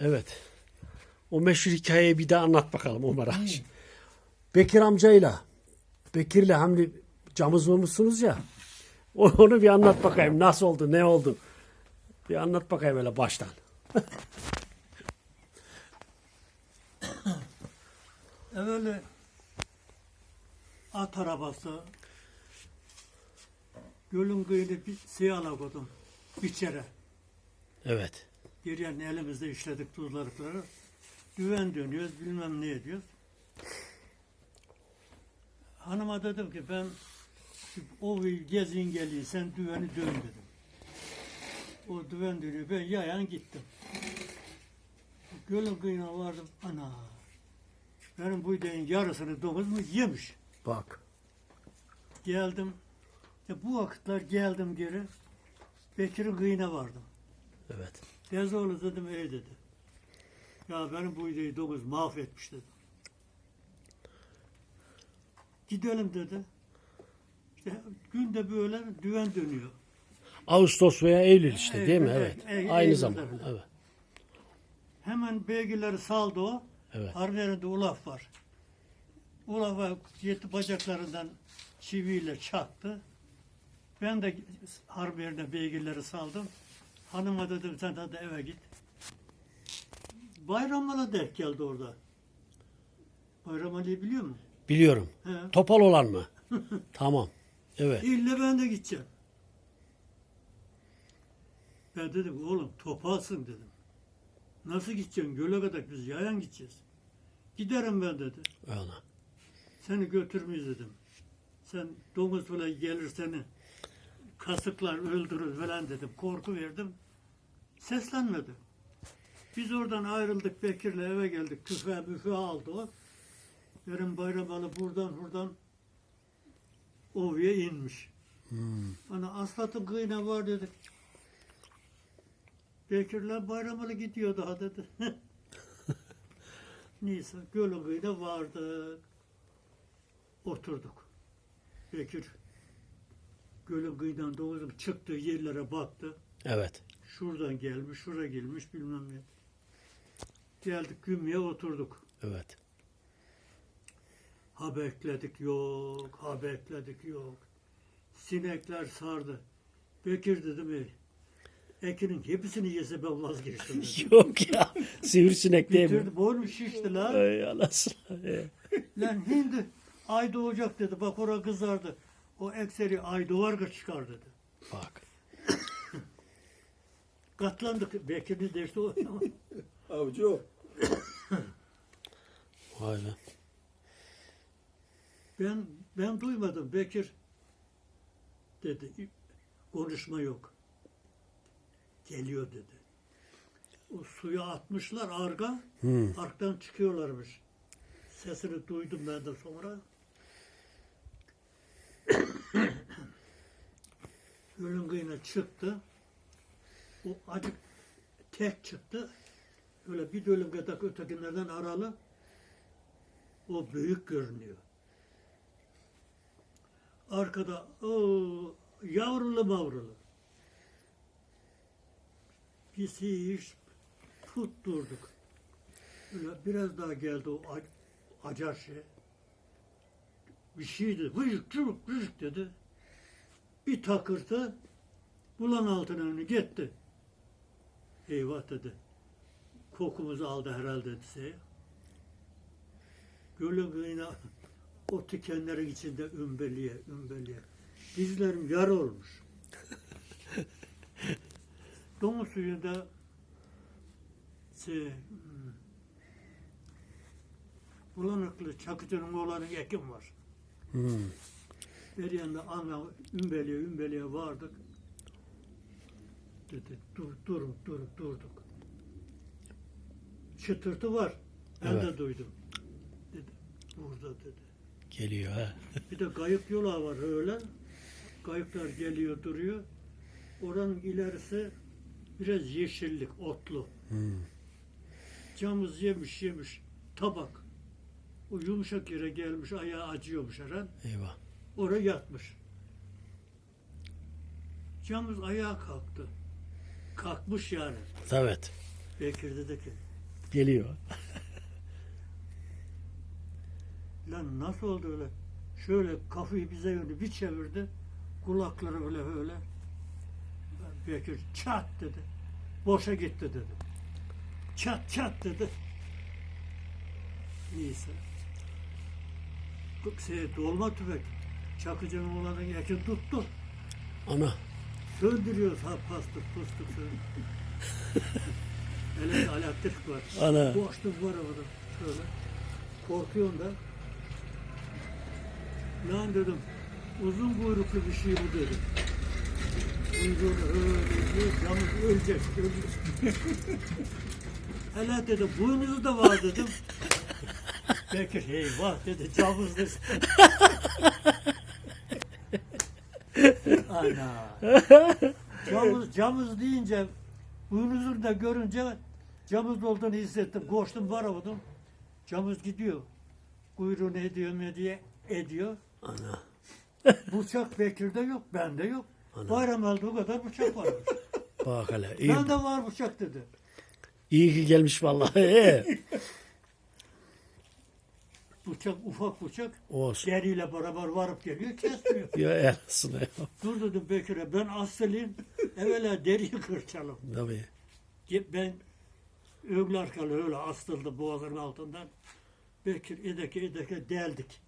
Evet. O meşhur hikayeyi bir daha anlat bakalım Ömer Ağaç. Bekir amcayla Bekir'le Hamdi camız olmuşsunuz ya. Onu bir anlat bakayım. Nasıl oldu? Ne oldu? Bir anlat bakayım öyle baştan. Evveli at arabası gölün kıyını bir siyala koydum. Biçere. Evet. Geriyen elimizde işledik tuzlarıkları. Düven dönüyoruz bilmem ne ediyoruz. Hanıma dedim ki ben o gezin geliyor sen düveni dön dedim. O düven dönüyor ben yayan gittim. Gölün kıyına vardım ana. Benim bu deyin yarısını domuz mu yemiş. Bak. Geldim. E bu vakitler geldim geri. Bekir'in kıyına vardım. Evet. Dezoğlu dedim ey dedi. Ya benim bu ideyi dokuz mahvetmiş dedi. Gidelim dedi. İşte günde böyle düven dönüyor. Ağustos veya Eylül işte değil mi? Evet. Eylül- Aynı Eylül'de zaman. Evet. Hemen beygirleri saldı o. Evet. Harbiye'de ulaf var. Ulafa yetti bacaklarından çiviyle çaktı. Ben de Harbiye'de beygirleri saldım. Hanıma dedim sen hadi eve git. Bayram Ali'ye denk geldi orada. Bayram Ali'yi biliyor musun? Biliyorum. He. Topal olan mı? tamam. Evet. İlle ben de gideceğim. Ben dedim oğlum topalsın dedim. Nasıl gideceksin? Göle kadar biz yayan gideceğiz. Giderim ben dedi. Öyle. Seni götürmeyiz dedim. Sen domuz falan gelir seni kasıklar öldürür falan dedim. Korku verdim. Seslenmedi. Biz oradan ayrıldık Bekir'le eve geldik. Tüfe müfe aldı o. Benim Bayramalı buradan buradan Ova'ya inmiş. Ana aslatın kıyına var dedik. Bekir'le Bayramalı gidiyor daha dedi. Neyse gölün kıyına vardık. Oturduk. Bekir gölün kıyıdan doğru çıktığı yerlere baktı. Evet. Şuradan gelmiş, şuraya gelmiş bilmem ne. Geldik gümüye oturduk. Evet. Ha bekledik yok, ha bekledik yok. Sinekler sardı. Bekir dedim ey. Ekin'in hepsini yese ben vazgeçtim dedim. Yok ya. Sivrisinek değil mi? Bitirdi, boynum şişti lan. Ay anasını. Lan hindi ay doğacak dedi. Bak orada kızardı. O ekseri ay doğar çıkar dedi. Bak. Katlandık. Bekir'in de işte o. Avcı o. Vay be. Ben ben duymadım Bekir dedi. Konuşma yok. Geliyor dedi. O suya atmışlar arga. Hı. Arktan çıkıyorlarmış. Sesini duydum ben de sonra. Gölün çıktı. O acık tek çıktı. Öyle bir dönüm kadar ötekilerden aralı. O büyük görünüyor. Arkada o yavrulu mavrulu. Biz hiç tutturduk. Öyle biraz daha geldi o a- acar şey. Bir şeydi. Vıcık çubuk vıcık dedi. Bir takırtı bulan altına önü gitti. Eyvah dedi. Kokumuzu aldı herhalde dedi. Gölün kıyına o tikenlerin içinde ümbeliye ümbeliye. Dizlerim yar olmuş. Domuz suyunda şey, hmm, bulanıklı çakıcının oğlanın ekim var. Hı. Bir yanda ana ümbeliye ümbeliye vardık. Dedi dur durun dur durduk. Çıtırtı var. Ben Evet. de duydum. Dedi burada dedi. Geliyor ha. Bir de kayık yola var öyle. Kayıklar geliyor duruyor. Oranın ilerisi biraz yeşillik, otlu. Hı. Camız yemiş yemiş tabak. O yumuşak yere gelmiş ayağı acıyormuş herhalde. Eyvah. Oraya yatmış. Camız ayağa kalktı. Kalkmış yani. Evet. Bekir dedi ki Geliyor. Lan nasıl oldu öyle? Şöyle kafayı bize yönü bir çevirdi. Kulakları böyle öyle. Bekir çat dedi. Boşa gitti dedi. Çat çat dedi. Neyse. Şey, dolma tüfek. Çakıcının olanın yakin tuttu. Ana. Söndürüyoruz ha pastık pustuk söndür. Hele elektrik var. Ana. Boşluk var orada. Şöyle. Korkuyorum da. Lan dedim. Uzun kuyruklu bir şey bu dedim. Kuyruğunu öyle. Yalnız ölecek. ölecek. Hele dedim. Boynuzu da var dedim. Bekir eyvah dedi. Camızdır. Ana. Camız, camız deyince boynuzunu da görünce camız olduğunu hissettim. Koştum varamadım. Camız gidiyor. Kuyruğunu ediyor mu diye ediyor. Ana. Bıçak Bekir'de yok, bende yok. Bayram aldığı kadar bıçak varmış. Bak hele. İyi, Bende var bıçak dedi. iyi ki gelmiş vallahi. Bıçak ufak bıçak. Olsun. Deriyle beraber varıp geliyor kesmiyor. Ya elasına ya. Dur dedim Bekir'e ben asılıyım. Evvela deriyi kırçalım. Tabii. Ben öğle arkalı öyle astıldı boğazın altından. Bekir edeke edeke deldik.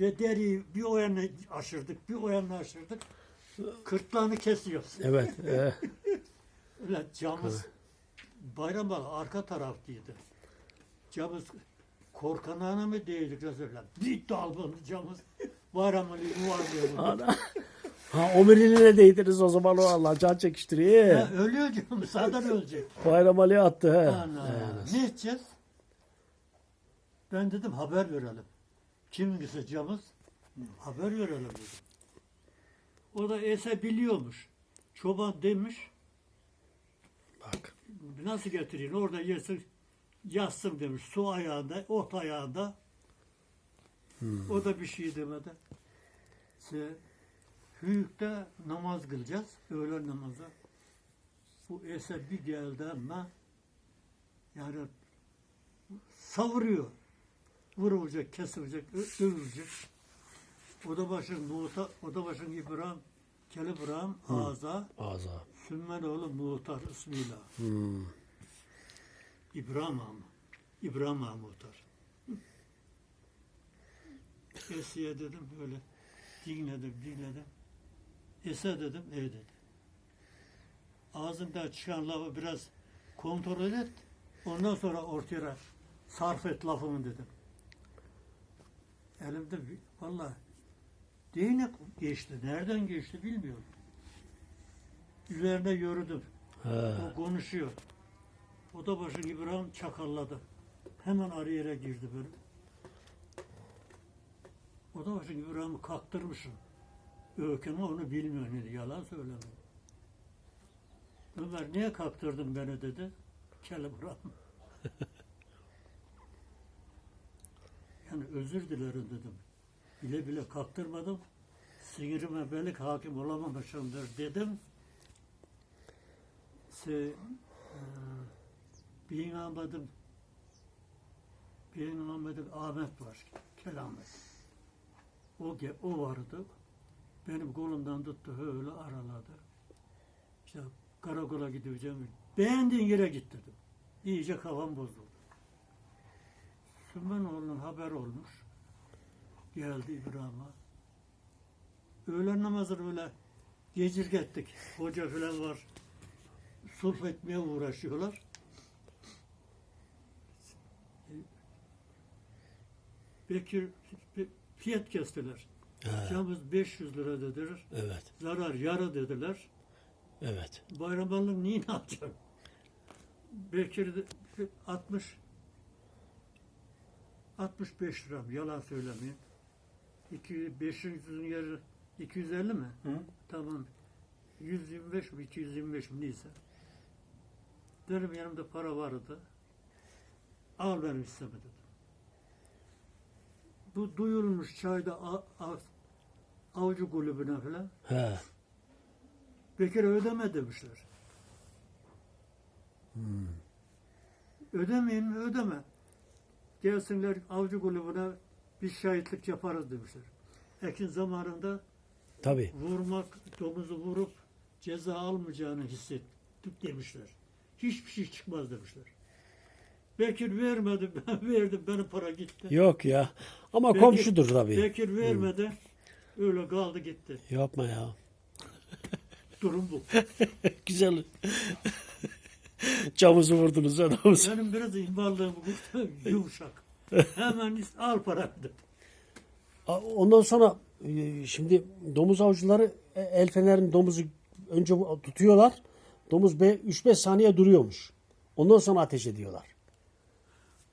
Ve deriyi bir o yana aşırdık, bir o yana aşırdık. Kırtlağını kesiyoruz. Evet. e, Öyle camız bayram arka taraftaydı. Camız korkanağına mı değdik Resulullah? Bir camız bayramını yuvarlıyor. bunu. ana. Ha omuriline değdiniz o zaman o Allah can çekiştiriyor. Ya, ölüyor camız zaten ölecek. Bayram Ali attı he. Ana, ne edeceğiz? Ben dedim haber verelim. Kimse camız haber verelim dedim. O da ese biliyormuş. Çoban demiş Bak. nasıl getireyim orada yersin yatsın demiş su ayağında ot ayağında. O da bir şey demedi. İşte, Hüyük'te namaz kılacağız öğlen namazı. Bu ese bir geldi ama yani savuruyor. Vurulacak kesilecek dövülecek o da başın muhtar o da başın İbrahim Kel İbrahim ağza Ağza. Sümmenoğlu muhtar ismiyle Hmm. İbrahim Ağa mı? İbrahim Ağa muhtar. Esiye dedim böyle dinledim dinledim. Ese dedim ey dedi. Ağzımdan çıkan lafı biraz kontrol et. Ondan sonra ortaya sarf et lafımı dedim. Elimde vallahi değnek geçti. Nereden geçti bilmiyorum. Üzerine yürüdüm. He. O konuşuyor. O da başını İbrahim çakalladı. Hemen araya girdi böyle. O da başını İbrahim'i kaktırmışım. Öykeme onu bilmiyor dedi. Yalan söyleme. Ömer niye kaktırdın beni dedi. Kel İbrahim. yani özür dilerim dedim. Bile bile kaktırmadım. Sinirime belik hakim olamamışımdır dedim. Se, benim Ahmet'im benim Ahmet'im Ahmet var. Kel Ahmet. O, o vardı. Benim kolumdan tuttu öyle araladı. İşte karakola gideceğim. Beğendiğin yere git dedim. İyice kafam bozuldu. Sümmenoğlu'nun haber olmuş. Geldi İbrahim'a. Öğlen namazını öyle gecirg ettik. Hoca falan var sulh etmeye uğraşıyorlar. Bekir fi- fiyat kestiler. He. Camız 500 lira dediler. Evet. Zarar yarı dediler. Evet. Bayramallık niye ne yapacak? Bekir de 60 65 lira yalan söylemeyeyim. 200 500'ün yeri 250 mi? Hı? Tamam. 125 mi 225 mi neyse. Dedim yanımda para vardı. Al benim hissemi dedim. Bu duyulmuş çayda a, a, avcı kulübüne falan. He. Bekir ödeme demişler. Ödemeyin mi? Ödeme. Gelsinler avcı kulübüne biz şahitlik yaparız demişler. Ekin zamanında Tabii. vurmak, domuzu vurup ceza almayacağını hissettik demişler. Hiçbir şey çıkmaz demişler. Bekir vermedi, ben verdim, benim para gitti. Yok ya. Ama Bekir- komşudur tabii. Bekir vermedi, öyle kaldı gitti. Yapma ya. Durum bu. Güzel. Camızı vurdunuz ya domuz. Benim biraz ihmallığım yumuşak. Hemen al para dedi. Ondan sonra e, şimdi domuz avcıları e, el fenerin domuzu önce tutuyorlar. Domuz be- 3-5 saniye duruyormuş. Ondan sonra ateş ediyorlar.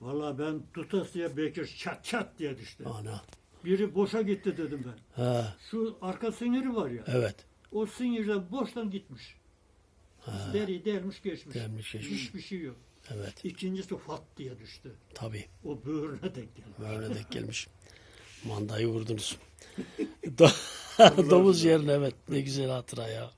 Vallahi ben tutasıya Bekir çat çat diye düştü. Ana. Biri boşa gitti dedim ben. Ha, Şu arka siniri var ya. evet. O sinirden boştan gitmiş. Deri delmiş geçmiş. Delmiş geçmiş. Hiçbir şey yok. Evet. İkincisi fat diye düştü. Tabii. O böğrüne denk geldi. Böyle denk gelmiş. Mandayı vurdunuz. Do- domuz yerine evet. Ne güzel hatıra ya.